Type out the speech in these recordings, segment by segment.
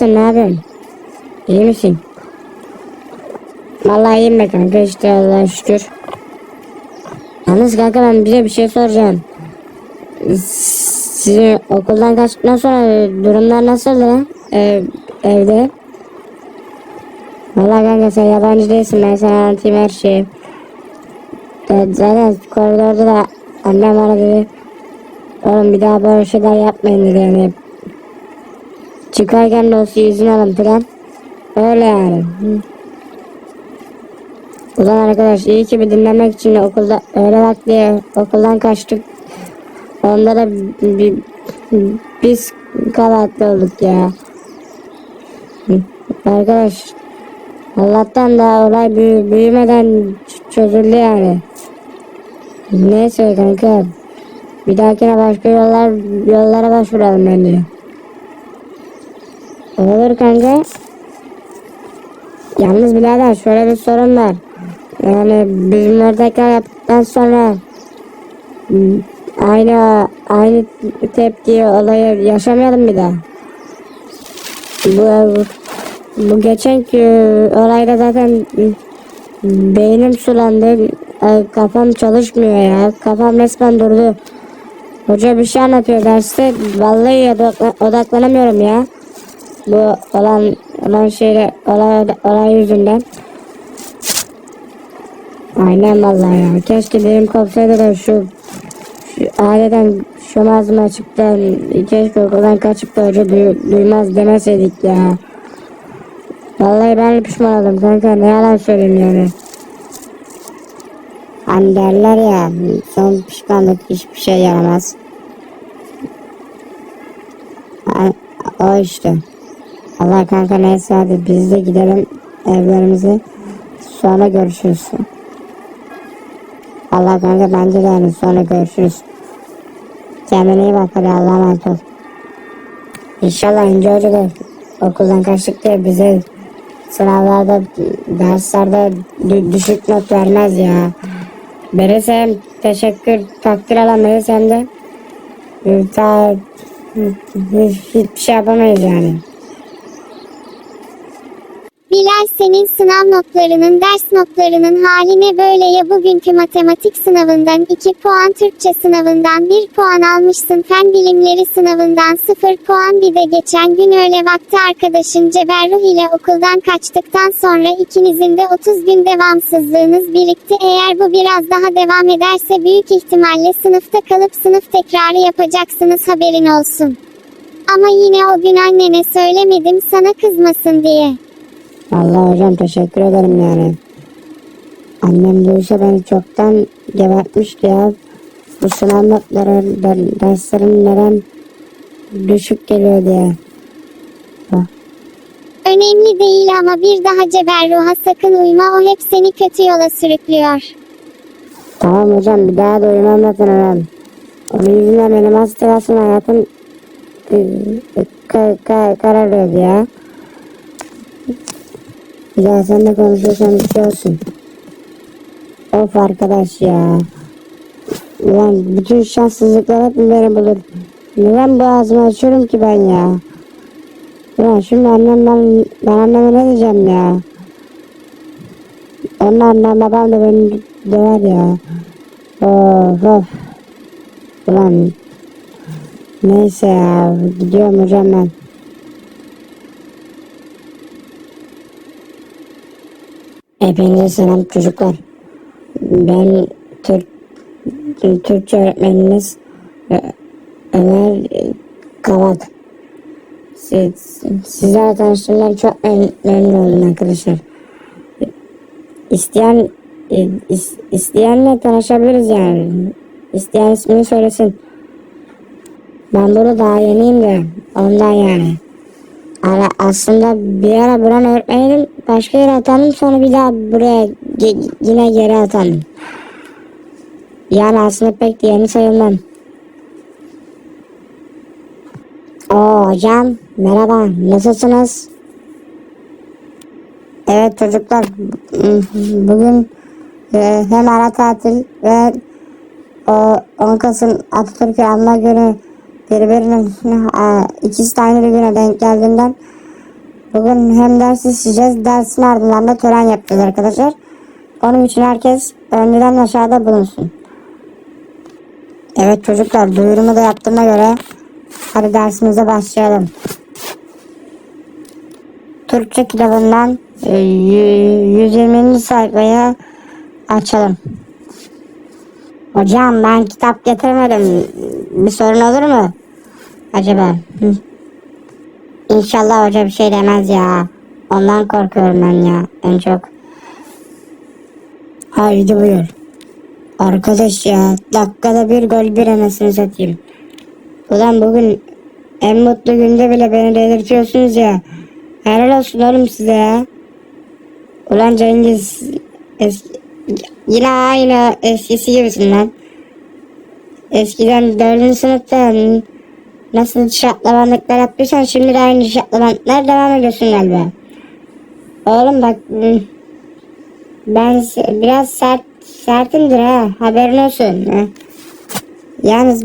Nasılsın ne yapıyorsun? İyi misin? Vallahi iyiyim be kanka işte Allah'a şükür. Yalnız kanka ben bize bir şey soracağım. Sizin okuldan kaçtıktan sonra durumlar nasıldı lan? Ev, evde? Vallahi kanka sen yabancı değilsin ben sana anlatayım her şeyi. Evet, zaten koridorda da annem bana dedi. Oğlum bir daha böyle şeyler yapmayın dedi yani. Çıkarken de olsa izin alın falan. Öyle yani. Hı. Ulan arkadaş iyi ki bir dinlemek için de okulda öyle bak diye okuldan kaçtık. Onda da bir, biz kabahatli olduk ya. Arkadaş Allah'tan da olay büyü, büyümeden çözüldü yani. Neyse kanka. Bir dahakine başka yollar yollara başvuralım bence. Olur kanka. Yalnız birader şöyle bir sorun var. Yani bizim oradakiler yaptıktan sonra aynı aynı tepki olayı yaşamayalım bir daha. Bu bu geçenki olayda zaten beynim sulandı. Kafam çalışmıyor ya. Kafam resmen durdu. Hoca bir şey anlatıyor derste. Vallahi odakla- odaklanamıyorum ya bu olan olan şeyle olay, olay yüzünden. Aynen vallahi ya. Keşke benim kopsaydı da şu, şu adeten şu açıp da keşke okuldan kaçıp da hoca duy- duymaz demeseydik ya. Vallahi ben pişman oldum kanka ne yalan söyleyeyim yani. Hani derler ya son pişmanlık hiçbir şey yaramaz. O işte. Allah kanka neyse hadi biz de gidelim evlerimize. Sonra görüşürüz. Allah kanka bence de yani sonra görüşürüz. Kendine iyi bak hadi Allah'a emanet ol. İnşallah İnce Hoca da okuldan kaçtık diye bize sınavlarda, derslerde dü- düşük not vermez ya. Verirse hem teşekkür, takdir alamayız hem de ta, hiç- hiçbir şey yapamayız yani. Bilal senin sınav notlarının ders notlarının haline böyle ya bugünkü matematik sınavından 2 puan Türkçe sınavından 1 puan almışsın fen bilimleri sınavından 0 puan bir de geçen gün öyle vakti arkadaşın Ceberruh ile okuldan kaçtıktan sonra ikinizin de 30 gün devamsızlığınız birikti eğer bu biraz daha devam ederse büyük ihtimalle sınıfta kalıp sınıf tekrarı yapacaksınız haberin olsun. Ama yine o gün annene söylemedim sana kızmasın diye. Allah hocam teşekkür ederim yani. Annem duysa beni çoktan gebertmişti ya. Bu sınav notları der- derslerim neden düşük geliyor diye. Önemli değil ama bir daha Ceberruh'a sakın uyma o hep seni kötü yola sürüklüyor. Tamam hocam bir daha da uyumam zaten hemen. Onun yüzünden benim hastasın hayatım e, e, ka, ka, kararıyordu ya. Bir daha seninle konuşursam bir şey olsun. Of arkadaş ya. Ulan bütün şanssızlıklar hep beni bulur? Neden bu ağzımı açıyorum ki ben ya? Ulan şimdi annem ben, ben anneme ne diyeceğim ya? Onun annem babam da beni döver ya. Of of. Ulan. Neyse ya. Gidiyorum hocam ben. Hepinize selam çocuklar. Ben Türk Türkçe öğretmeniniz Ö- Ömer Kavak. Siz, sizlerle tanıştığımdan çok mem- memnun oldum arkadaşlar. İsteyen e, is- isteyenle tanışabiliriz yani. İsteyen ismini söylesin. Ben burada daha yeniyim de ondan yani. Ara, aslında bir ara buranın öğretmeniydim. Başka yere atandım sonra bir daha buraya yine geri atandım. Yani aslında pek de yeni sayılmam. Oo hocam merhaba nasılsınız? Evet çocuklar bugün e, hem ara tatil ve o 10 Kasım Atatürk'ü anma günü birbirine e, ikisi de aynı bir güne denk geldiğinden bugün hem ders işleyeceğiz dersin ardından da tören yapacağız arkadaşlar. Onun için herkes önceden aşağıda bulunsun. Evet çocuklar duyurumu da yaptığıma göre hadi dersimize başlayalım. Türkçe kitabından e, yü- 120. sayfayı açalım. Hocam ben kitap getirmedim. Bir sorun olur mu? Acaba? Hı. İnşallah hoca bir şey demez ya. Ondan korkuyorum ben ya en çok. Haydi buyur. Arkadaş ya dakikada bir gol bir anasını satayım. Ulan bugün en mutlu günde bile beni delirtiyorsunuz ya. Helal olsun oğlum size ya. Ulan Cengiz es- yine aynı eskisi gibisin lan. Eskiden dördüncü sınıfta nasıl şaklabanlıklar yaptıysan şimdi de aynı şaklabanlıklar devam ediyorsun galiba. Oğlum bak ben biraz sert sertimdir ha haberin olsun. Ha. Yalnız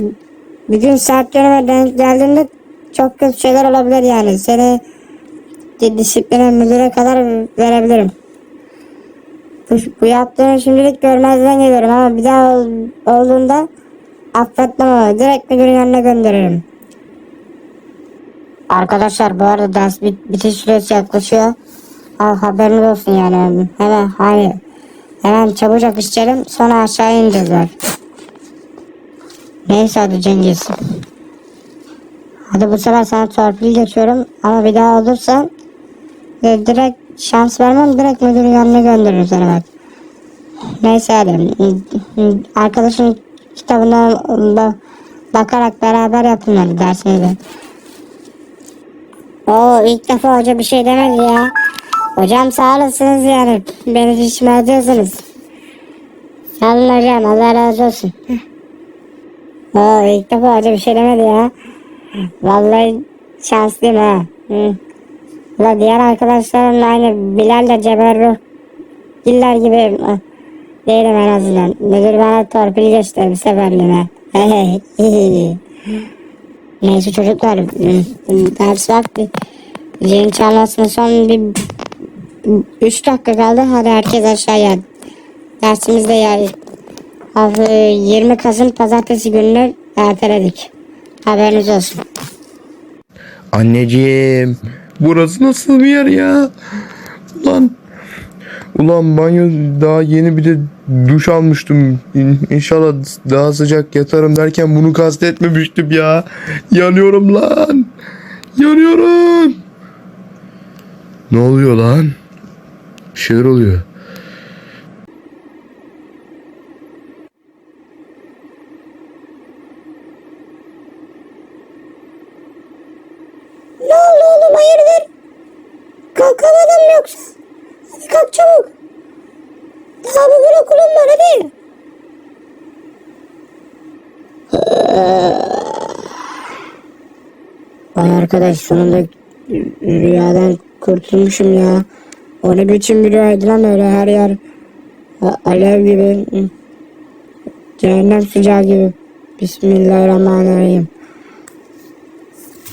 bir gün saat yöneme denk geldiğinde çok kötü şeyler olabilir yani. Seni di- disipline müdüre kadar verebilirim. Bu, bu yaptığını şimdilik görmezden geliyorum ama bir daha ol- olduğunda affetmem ama direkt müdürün yanına gönderirim. Arkadaşlar bu arada ders bit bitiş süresi yaklaşıyor. Al haberiniz olsun yani. Hemen hani hemen çabucak işleyelim sonra aşağı ineceğiz bak. Neyse hadi Cengiz. Hadi bu sefer sana torpil geçiyorum ama bir daha olursa e, direkt şans vermem direkt müdürün yanına gönderirim seni bak. Neyse hadi. Arkadaşın kitabına ba- bakarak beraber yapın dersinizi. Oo ilk defa hoca bir şey demedi ya. Hocam sağ olasınız yani. Beni hiç ediyorsunuz. Sağ olun hocam Allah razı olsun. Oo ilk defa hoca bir şey demedi ya. Vallahi şanslıyım ha. Hı. Ulan diğer arkadaşlarımla aynı Bilal de Ceberruh Giller gibi değilim en azından. Müdür bana torpil geçti bir seferliğine. Neyse çocuklar hı, ders vakti. Zilin çalmasına son bir 3 dakika kaldı. Hadi herkes aşağıya. Dersimizde hafta 20 Kasım Pazartesi gününü erteledik. Haberiniz olsun. Anneciğim, burası nasıl bir yer ya? Ulan, ulan banyo daha yeni bir de duş almıştım. İn- İnşallah daha sıcak yatarım derken bunu kastetmemiştim ya. Yanıyorum lan. Yanıyorum. Ne oluyor lan? Bir şeyler oluyor. Ne oldu oğlum hayırdır? Kalkamadın mı yoksa? Hadi kalk çabuk. Daha bugün okulum var hadi. Ay arkadaş sonunda rüyadan kurtulmuşum ya. O ne biçim bir rüyaydı lan öyle her yer alev gibi. Cehennem sıcağı gibi. Bismillahirrahmanirrahim.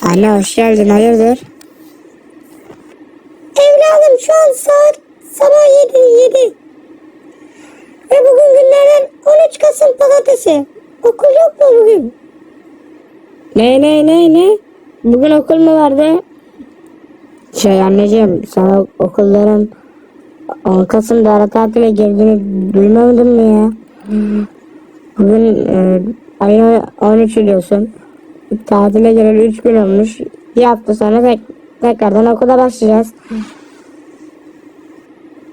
Anne hoş geldin hayırdır? Evladım şu an saat sabah yedi yedi. Ve bugün günlerden 13 Kasım pazartesi. Okul yok mu bugün? Ne ne ne ne? Bugün okul mu vardı? Şey anneciğim sana okulların 10 Kasım'da ara tatile girdiğini duymadın mı ya? Bugün e, ayın 13 diyorsun. Tatile gireli 3 gün olmuş. Bir hafta sonra tek, tekrardan okula başlayacağız.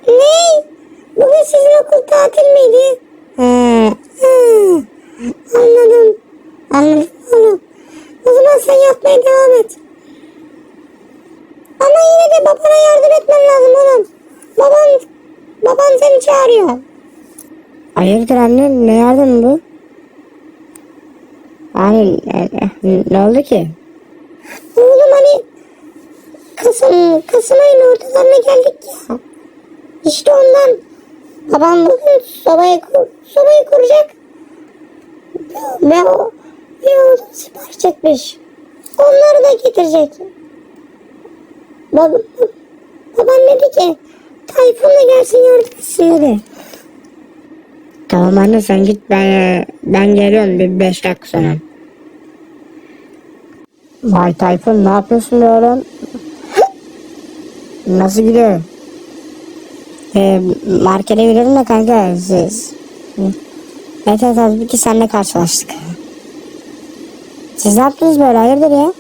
Ne? Bugün sizin okul tatil miydi? He. he. Anladım. Anladım oğlum. O zaman sen yatmaya devam et. Ama yine de babana yardım etmen lazım oğlum. Baban, baban seni çağırıyor. Hayırdır anne ne yardım bu? Hani e, e, ne oldu ki? Oğlum hani Kasım, Kasım ayının ortalarına geldik ya. İşte ondan babam bugün sobayı, kur, sobayı kuracak. Ve o bir oğlum sipariş etmiş. Onları da getirecek. Bab baban dedi ki Tayfun da gelsin yardım etsin dedi. Tamam anne sen git ben ben geliyorum bir beş dakika sonra. Vay Tayfun ne yapıyorsun oğlum? Nasıl gidiyor? Ee, markete gidelim de kanka siz. Evet evet az ki seninle karşılaştık. Siz ne yaptınız böyle hayırdır ya?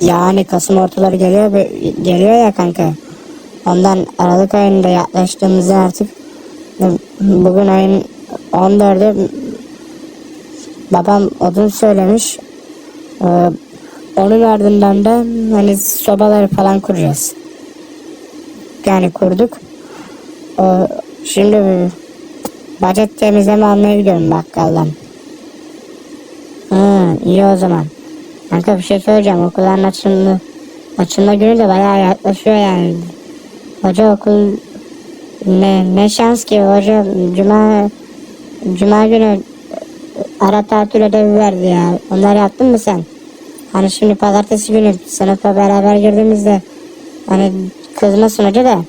Yani Kasım ortaları geliyor geliyor ya kanka. Ondan Aralık ayında yaklaştığımızda artık bugün ayın 14'ü babam odun söylemiş. Ee, onun ardından da hani sobaları falan kuracağız. Yani kurduk. Ee, şimdi budget temizleme almaya gidiyorum bakkaldan. Hı, iyi o zaman. Kanka bir şey söyleyeceğim. Okulların açılma, açılma günü de bayağı yaklaşıyor yani. Hoca okul ne, ne şans ki hoca cuma cuma günü ara tatil ödevi verdi ya. Onları yaptın mı sen? Hani şimdi pazartesi günü sınıfa beraber girdiğimizde hani kızmasın hoca da.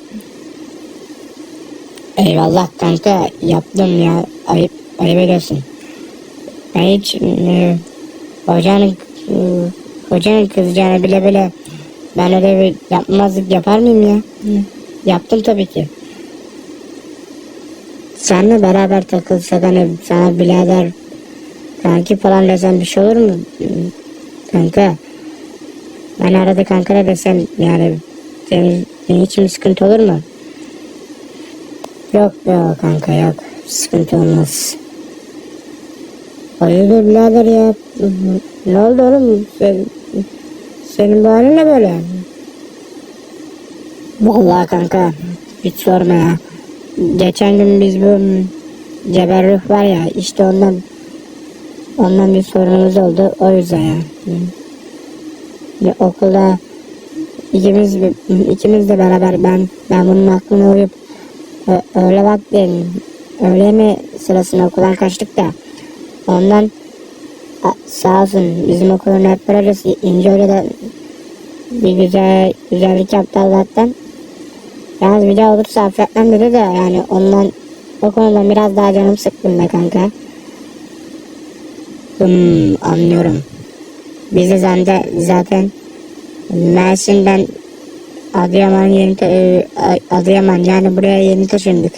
Eyvallah kanka yaptım ya. Ayıp, ayıp ediyorsun. Ben hiç e, hocanın e, hocanın kızacağını bile bile ben ödevi yapmazlık yapar mıyım ya? Yaptım tabii ki. Seninle beraber takılsak hani sana birader kanki falan desem bir şey olur mu? Kanka. Ben arada kanka da desem yani senin, senin için sıkıntı olur mu? Yok yok kanka yok. Sıkıntı olmaz. Hayırdır birader ya? Ne oldu oğlum? Sen, senin halin ne böyle? Vallahi kanka hiç sorma ya. Geçen gün biz bu ceberruh var ya işte ondan ondan bir sorunumuz oldu o yüzden ya. Bir okulda ikimiz ikimiz de beraber ben ben bunun aklına uyup öyle vakti öğle mi sırasında okuldan kaçtık da ondan sağ olsun bizim okulun hep projesi ince öyle de bir güzel güzellik yaptı Allah'tan. Yalnız bir daha olursa affetmem dedi de yani ondan o konuda biraz daha canım sıkkın be kanka. Hmm, anlıyorum. Biz de zaten, zaten Mersin'den Adıyaman yeni e, Adıyaman yani buraya yeni taşındık.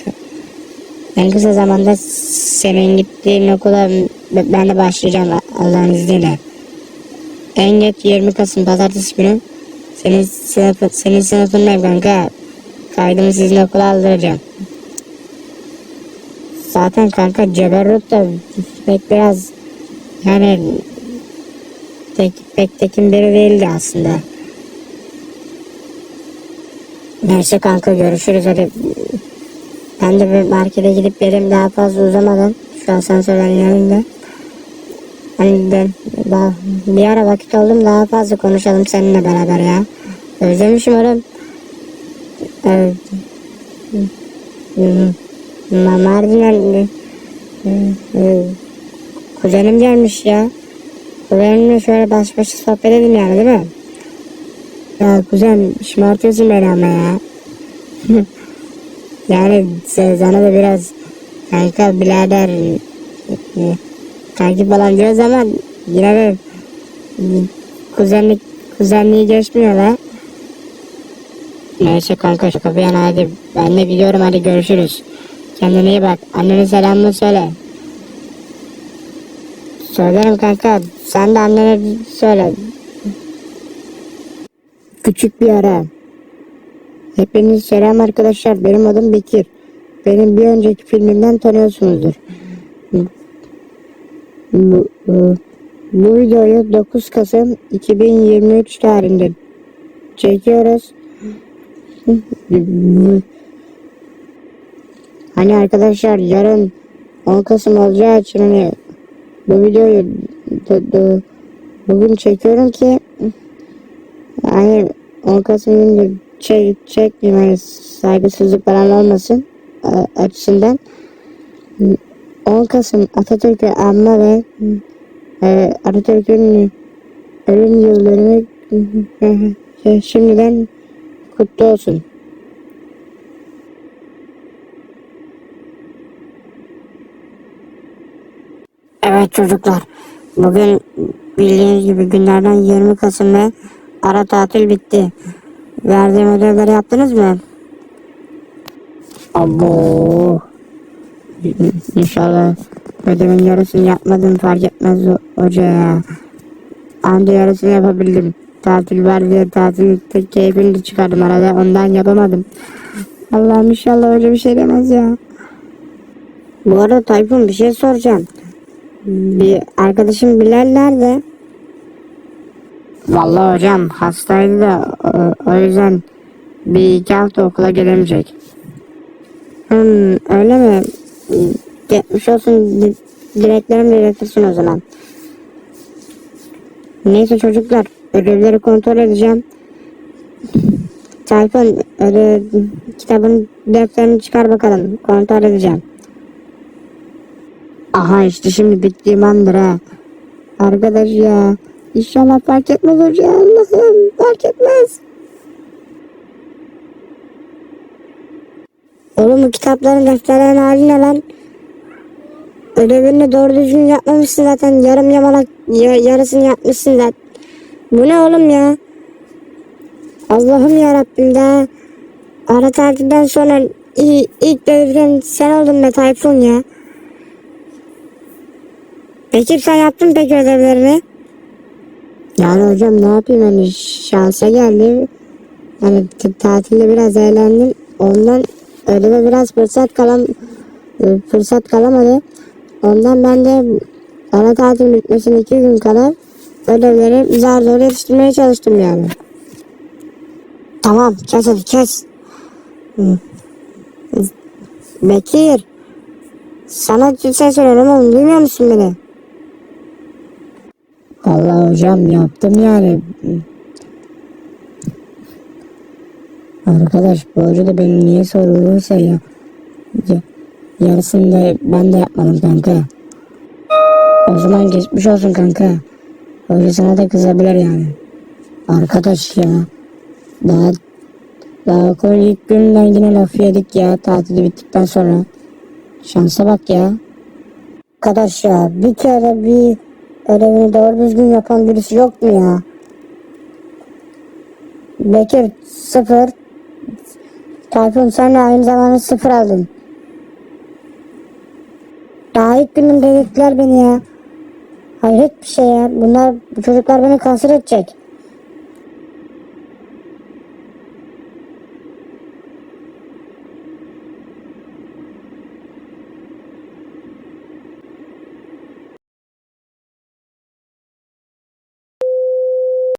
En kısa zamanda senin gittiğin okula ben de başlayacağım Allah'ın izniyle. En geç 20 Kasım pazartesi günü senin sınıfın, senin sınıfındayım kanka. Kaydımı sizin okula aldıracağım. Zaten kanka Ceberrut da pek biraz yani tek, pek tekin biri değildi aslında. Neyse kanka görüşürüz hadi. Ben de bir markete gidip geleyim daha fazla uzamadan. Şu asansörden de. Hani daha bir ara vakit oldum daha fazla konuşalım seninle beraber ya. Özlemişim oğlum. Evet. Ma Mardin'den kuzenim gelmiş ya. Kuzenimle şöyle baş başa sohbet edin yani değil mi? Ya kuzen şımartıyorsun beni ama ya. yani sana da biraz kanka birader e, kanki falan diyoruz ama yine de kuzenlik kuzenliği geçmiyor la. Neyse kanka bir yana hadi ben de gidiyorum hadi görüşürüz. Kendine iyi bak. Annene selamını söyle. Söylerim kanka. Sen de annene söyle. Küçük bir ara. Hepiniz selam arkadaşlar. Benim adım Bekir. Benim bir önceki filmimden tanıyorsunuzdur. Bu, bu, bu videoyu 9 Kasım 2023 tarihinde çekiyoruz. Hani arkadaşlar yarın 10 Kasım olacağı için hani bu videoyu bugün çekiyorum ki 10 Kasım günü çek, çekmeyeyim hani saygısızlık falan olmasın a- açısından 10 Kasım Atatürk'ü anma ve e, Atatürk'ün ölüm yıldönümü e, şimdiden kutlu olsun. Evet çocuklar. Bugün bildiğiniz gibi günlerden 20 Kasım ve ara tatil bitti. Verdiğim ödevleri yaptınız mı? Abo. İnşallah ödevin yarısını yapmadım fark etmez ho- hoca ya. Anca yarısını yapabildim. Tatil var diye tatil keyfini çıkardım arada ondan yapamadım. Allah'ım inşallah öyle bir şey demez ya. Bu arada Tayfun bir şey soracağım. Bir arkadaşım Bilal nerede? Vallahi hocam hastaydı da o, yüzden bir iki hafta okula gelemeyecek. Hmm, öyle mi? Geçmiş olsun di- dileklerimi iletirsin o zaman. Neyse çocuklar ödevleri kontrol edeceğim. Tayfun öde, kitabın defterini çıkar bakalım kontrol edeceğim. Aha işte şimdi bittiğim andır ha. Arkadaş ya. İnşallah fark etmez hoca Allah'ım fark etmez. Oğlum bu kitapların defterlerin hali ne lan? Ödevini doğru düzgün yapmamışsın zaten. Yarım yamalak ya- yarısını yapmışsın zaten. Bu ne oğlum ya? Allah'ım ya Rabbim daha ara tatilden sonra ilk, ilk devren sen oldun be Tayfun ya. Peki sen yaptın peki ödevlerini? Yani hocam ne yapayım hani şansa geldi. Hani tatilde biraz eğlendim. Ondan ödeve biraz fırsat kalam e, fırsat kalamadı. Ondan ben de ara tatil bitmesine iki gün kadar ödevleri zar zor yetiştirmeye çalıştım yani. Tamam kes hadi kes. Bekir. Sana bir şey soruyorum oğlum duymuyor musun beni? Vallahi hocam yaptım yani. Arkadaş hoca da beni niye sorulursa ya. ya yarısını da ben de yapmadım kanka. O zaman geçmiş olsun kanka. Hoca sana da kızabilir yani. Arkadaş ya. Daha daha okul ilk günden yine laf yedik ya tatili bittikten sonra. Şansa bak ya. Arkadaş ya bir kere bir ödevini doğru düzgün yapan birisi yok mu ya? Bekir sıfır. Tayfun sen de aynı zamanda sıfır aldın. Daha ilk günün dedikler beni ya. Hayret bir şey ya. Bunlar bu çocuklar beni kanser edecek.